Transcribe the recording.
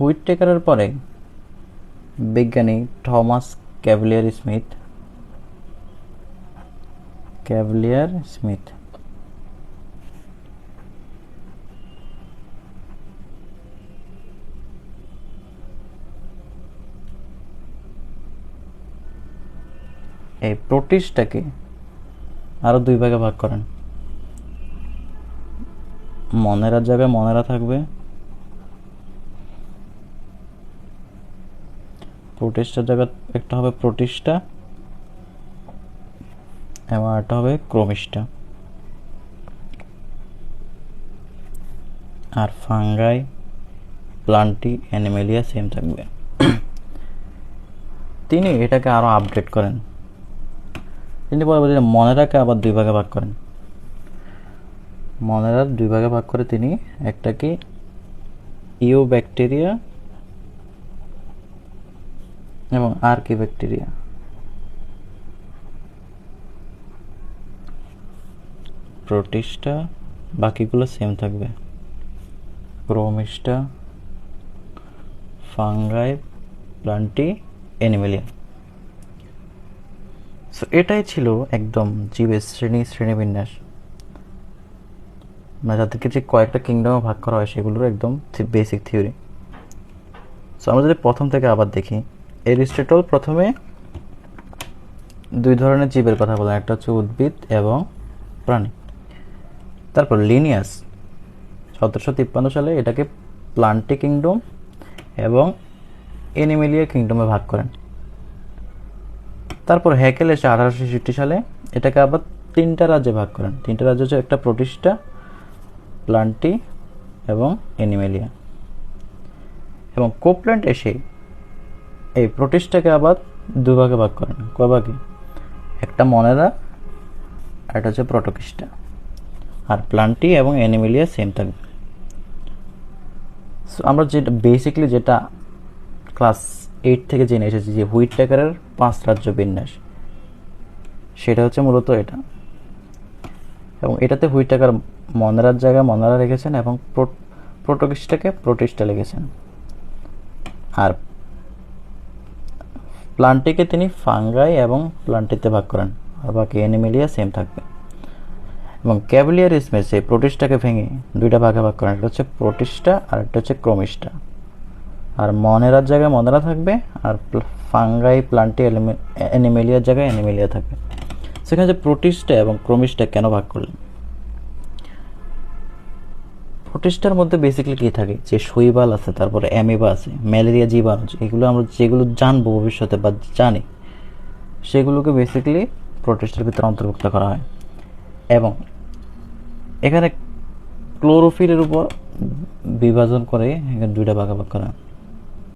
Wheat টেকারের পরে বিজ্ঞানী Thomas Cavalier Smith. Cavalier Smith. এই প্রোটিসটাকে আরও দুই ভাগে ভাগ করেন। মনেরার জায়গায় মনেরা থাকবে। প্রোটিস্টার জায়গায় একটা হবে প্রোটিস্টা, এবং একটা হবে ক্রোমিস্টা। আর ফাঙ্গাই, প্লান্টি, অ্যানিমেলিয়া, সেম থাকবে। তিনি এটাকে আরও আপডেট করেন। তিনি পরবর্তী মনেরাকে আবার দুই ভাগে ভাগ করেন। মনেরার দুই ভাগে ভাগ করে তিনি একটাকে ইউ ব্যাকটেরিয়া এবং আর কি ব্যাকটেরিয়া প্রোটিস্টা বাকিগুলো সেম থাকবে। Chromista Fungi, Plantae Animalia so এটাই ছিল একদম জীবের শ্রেণি, শ্রেণীবিন্যাস। মানে যাদেরকে যে কয়েকটা কিংডমে ভাগ করা হয়, সেগুলোর একদম বেসিক থিওরি সো আমরা যদি প্রথম থেকে আবার দেখি এরিস্টটল প্রথমে দুই ধরনের জীবের কথা বলেন, একটা হচ্ছে উদ্ভিদ এবং প্রাণী। তারপর লিনিয়াস, সতেরোশো তিপ্পান্ন সালে এটাকে প্লান্টি কিংডম এবং এনিমেলিয়া কিংডমে ভাগ করেন। তারপর হ্যাকেল এসে আঠারোশো ছেষট্টি সালে এটাকে আবার তিনটা রাজ্যে ভাগ করেন। তিনটা রাজ্য হচ্ছে একটা প্রতিষ্ঠা, প্লান্টি এবং এনিমেলিয়া। এবং কোপ্ল্যান্ট এসে এই প্রতিষ্ঠাকে আবার দুভাগে ভাগ করেন। কয় একটা মনেরা, আর হচ্ছে প্রোটোকিস্টা। আর প্লান্টি এবং অ্যানিমেলিয়া সেম থাকবে। সো আমরা যেটা বেসিকলি যেটা ক্লাস এইট থেকে জেনে এসেছি যে হুইট টেকারের পাঁচ রাজ্য বিন্যাস, সেটা হচ্ছে মূলত এটা। এবং এটাতে হুইট টেকার মনেরার জায়গায় মনেরা রেখেছেন এবং প্রোটোকিস্টাকে প্রোটিস্টা লিখেছেন। আর প্লান্টিকে তিনি ফাঙ্গাই এবং প্লান্টিতে ভাগ করেন আর বাকি অ্যানিমেলিয়া সেম থাকবে। এবং ক্যাভিলিয়ার স্মেসে প্রোটিস্টাকে ভেঙে দুইটা ভাগে ভাগ করেন। একটা হচ্ছে প্রোটিস্টা আর একটা হচ্ছে ক্রোমিস্টা। আর মনেরার জায়গায় মনেরা থাকবে আর ফাঙ্গাই প্লান্টি অ্যানিমেলিয়ার জায়গায় অ্যানিমেলিয়া থাকবে। সেখানে যে প্রোটিস্টা এবং ক্রোমিস্টা কেন ভাগ করলেন? প্রোটিস্টার মধ্যে বেসিক্যালি কী থাকে? যে শৈবাল আছে, তারপরে অ্যামিবা আছে, ম্যালেরিয়া জীবাণু এগুলো আমরা যেগুলো জানব ভবিষ্যতে বা জানি, সেগুলোকে বেসিক্যালি প্রোটিস্টার ভিতরে অন্তর্ভুক্ত করা হয়। এবং এখানে ক্লোরোফিলের উপর বিভাজন করে এখানে দুইটা ভাগাভাগ করা